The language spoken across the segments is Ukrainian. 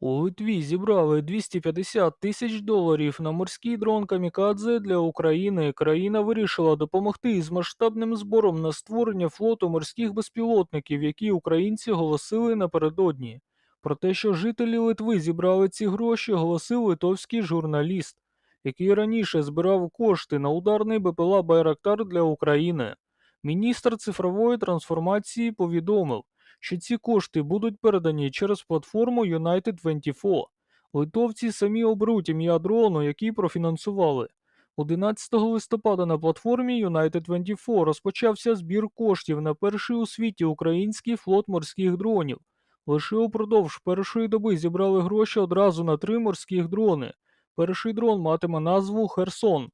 У Литві зібрали 250 тисяч доларів на морський дрон Камікадзе для України. Країна вирішила допомогти із масштабним збором на створення флоту морських безпілотників, які українці голосили напередодні. Про те, що жителі Литви зібрали ці гроші, оголосив литовський журналіст, який раніше збирав кошти на ударний БПЛА Байрактар для України. Міністр цифрової трансформації повідомив що ці кошти будуть передані через платформу United24. Литовці самі оберуть ім'я дрону, який профінансували. 11 листопада на платформі United24 розпочався збір коштів на перший у світі український флот морських дронів. Лише упродовж першої доби зібрали гроші одразу на три морських дрони. Перший дрон матиме назву Херсон.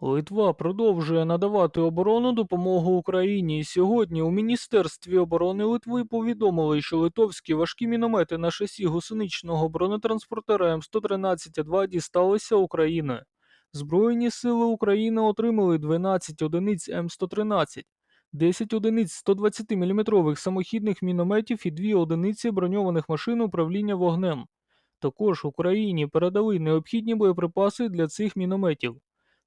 Литва продовжує надавати оборонну допомогу Україні. Сьогодні у Міністерстві оборони Литви повідомили, що литовські важкі міномети на шасі гусеничного бронетранспортера М113А2 дісталися України. Збройні сили України отримали 12 одиниць М113, 10 одиниць 120-мм самохідних мінометів і 2 одиниці броньованих машин управління вогнем. Також Україні передали необхідні боєприпаси для цих мінометів.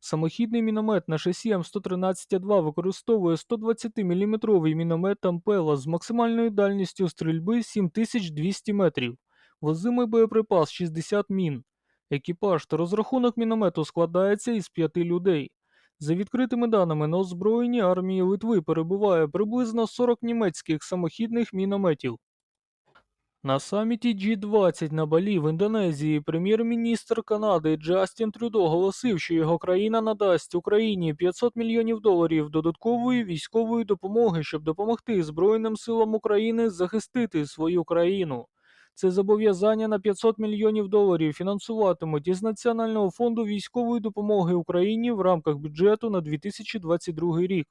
Самохідний міномет на шасі М113А2 використовує 120-мм міномет Ампела з максимальною дальністю стрільби 7200 метрів, возимий боєприпас 60 мін. Екіпаж та розрахунок міномету складається із п'яти людей. За відкритими даними на озброєнні армії Литви перебуває приблизно 40 німецьких самохідних мінометів. На саміті G20 на Балі в Індонезії прем'єр-міністр Канади Джастін Трюдо оголосив, що його країна надасть Україні 500 мільйонів доларів додаткової військової допомоги, щоб допомогти Збройним силам України захистити свою країну. Це зобов'язання на 500 мільйонів доларів фінансуватимуть із Національного фонду військової допомоги Україні в рамках бюджету на 2022 рік.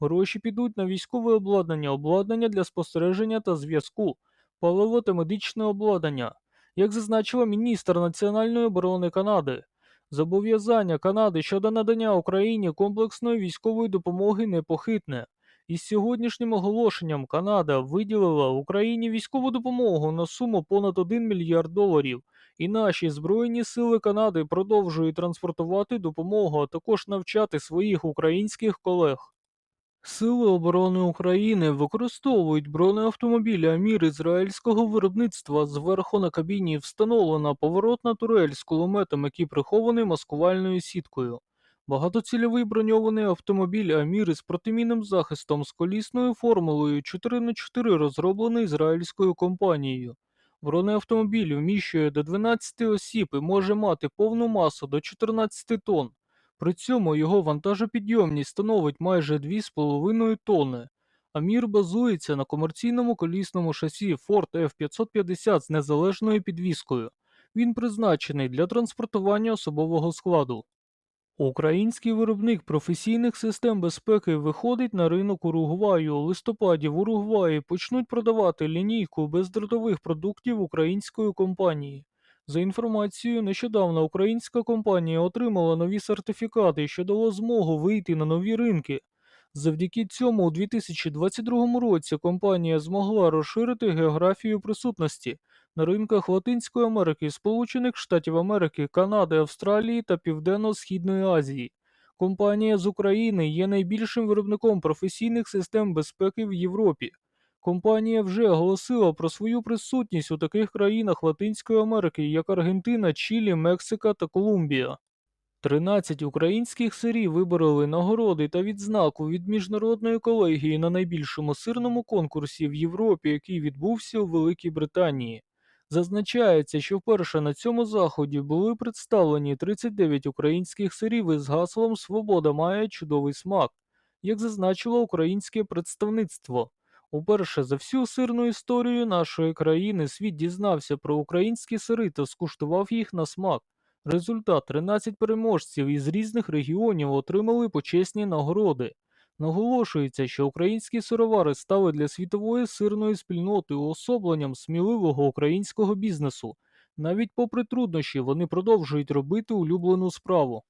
Гроші підуть на військове обладнання, обладнання для спостереження та зв'язку паливо та медичне обладнання, як зазначила міністр національної оборони Канади. Зобов'язання Канади щодо надання Україні комплексної військової допомоги непохитне. Із сьогоднішнім оголошенням Канада виділила Україні військову допомогу на суму понад 1 мільярд доларів, і наші Збройні сили Канади продовжують транспортувати допомогу, а також навчати своїх українських колег. Сили оборони України використовують бронеавтомобілі Амір ізраїльського виробництва. Зверху на кабіні встановлена поворотна турель з кулеметом, який прихований маскувальною сіткою. Багатоцільовий броньований автомобіль Амір із протимінним захистом з колісною формулою 4х4 розроблений ізраїльською компанією. Бронеавтомобіль вміщує до 12 осіб і може мати повну масу до 14 тонн. При цьому його вантажопідйомність становить майже 2,5 тонни. Амір базується на комерційному колісному шасі Ford F550 з незалежною підвіскою. Він призначений для транспортування особового складу. Український виробник професійних систем безпеки виходить на ринок Уругваю. У листопаді в Уругваї почнуть продавати лінійку бездротових продуктів української компанії. За інформацією, нещодавно українська компанія отримала нові сертифікати, що дало змогу вийти на нові ринки. Завдяки цьому у 2022 році компанія змогла розширити географію присутності на ринках Латинської Америки, Сполучених Штатів Америки, Канади, Австралії та Південно-Східної Азії. Компанія з України є найбільшим виробником професійних систем безпеки в Європі. Компанія вже оголосила про свою присутність у таких країнах Латинської Америки, як Аргентина, Чилі, Мексика та Колумбія. 13 українських сирів вибороли нагороди та відзнаку від міжнародної колегії на найбільшому сирному конкурсі в Європі, який відбувся у Великій Британії. Зазначається, що вперше на цьому заході були представлені 39 українських сирів із гаслом Свобода має чудовий смак, як зазначило українське представництво. Уперше за всю сирну історію нашої країни світ дізнався про українські сири та скуштував їх на смак. Результат 13 переможців із різних регіонів отримали почесні нагороди. Наголошується, що українські сировари стали для світової сирної спільноти уособленням сміливого українського бізнесу. Навіть попри труднощі, вони продовжують робити улюблену справу.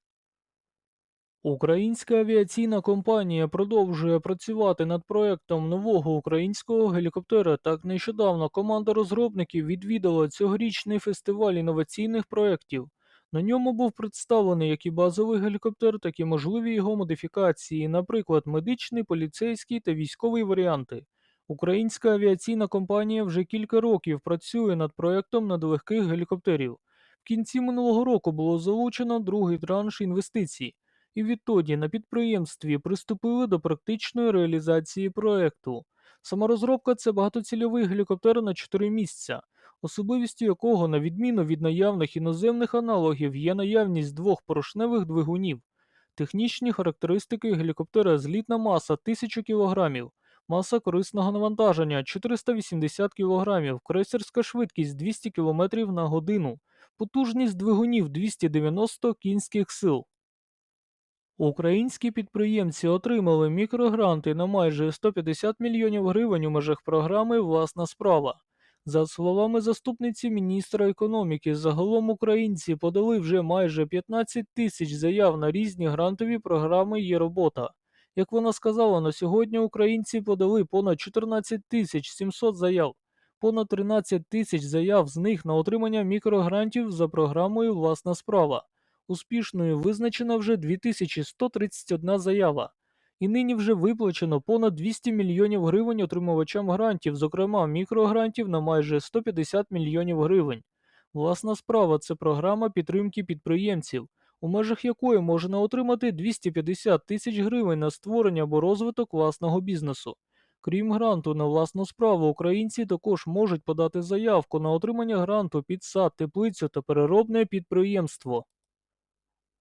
Українська авіаційна компанія продовжує працювати над проектом нового українського гелікоптера. Так нещодавно команда розробників відвідала цьогорічний фестиваль інноваційних проєктів. На ньому був представлений як і базовий гелікоптер, так і можливі його модифікації, наприклад, медичний, поліцейський та військовий варіанти. Українська авіаційна компанія вже кілька років працює над проектом надлегких гелікоптерів. В кінці минулого року було залучено другий транш інвестицій і відтоді на підприємстві приступили до практичної реалізації проекту. Сама розробка це багатоцільовий гелікоптер на 4 місця, особливістю якого, на відміну від наявних іноземних аналогів, є наявність двох поршневих двигунів. Технічні характеристики гелікоптера злітна маса 1000 кг, маса корисного навантаження 480 кг, крейсерська швидкість 200 км на годину, потужність двигунів 290 кінських сил. Українські підприємці отримали мікрогранти на майже 150 мільйонів гривень у межах програми Власна справа. За словами заступниці міністра економіки, загалом українці подали вже майже 15 тисяч заяв на різні грантові програми «Є робота». Як вона сказала, на сьогодні українці подали понад 14 тисяч 700 заяв, понад 13 тисяч заяв з них на отримання мікрогрантів за програмою Власна справа. Успішною визначена вже 2131 заява, і нині вже виплачено понад 200 мільйонів гривень отримувачам грантів, зокрема мікрогрантів на майже 150 мільйонів гривень. Власна справа це програма підтримки підприємців, у межах якої можна отримати 250 тисяч гривень на створення або розвиток власного бізнесу. Крім гранту на власну справу, українці також можуть подати заявку на отримання гранту під сад, теплицю та переробне підприємство.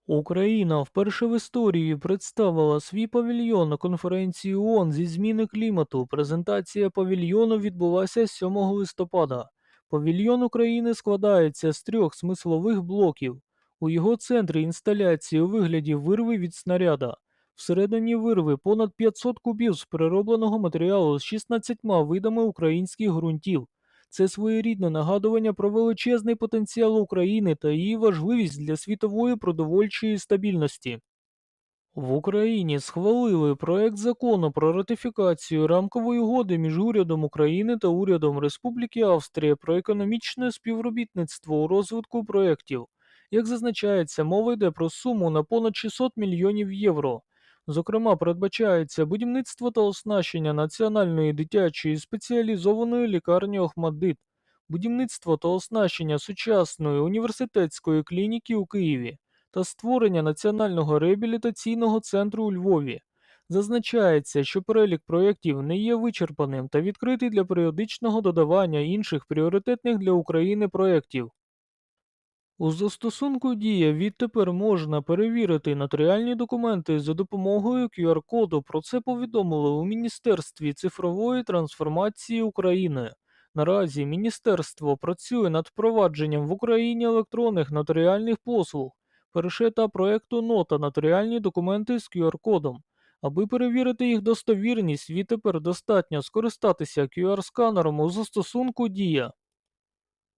Україна вперше в історії представила свій павільйон на конференції ООН зі зміни клімату. Презентація павільйону відбулася 7 листопада. Павільйон України складається з трьох смислових блоків. У його центрі інсталяції у вигляді вирви від снаряда. Всередині вирви понад 500 кубів з переробленого матеріалу з 16 видами українських ґрунтів. Це своєрідне нагадування про величезний потенціал України та її важливість для світової продовольчої стабільності. В Україні схвалили проект закону про ратифікацію рамкової угоди між урядом України та урядом Республіки Австрія про економічне співробітництво у розвитку проєктів. Як зазначається, мова йде про суму на понад 600 мільйонів євро. Зокрема, передбачається будівництво та оснащення національної дитячої спеціалізованої лікарні Охмаддит, будівництво та оснащення сучасної університетської клініки у Києві та створення Національного реабілітаційного центру у Львові. Зазначається, що перелік проєктів не є вичерпаним та відкритий для періодичного додавання інших пріоритетних для України проєктів. У застосунку Дія відтепер можна перевірити нотаріальні документи за допомогою QR-коду. Про це повідомили у Міністерстві цифрової трансформації України. Наразі міністерство працює над впровадженням в Україні електронних нотаріальних послуг. Перший етап проекту нота нотаріальні документи з QR-кодом. Аби перевірити їх достовірність, відтепер достатньо скористатися QR-сканером у застосунку Дія.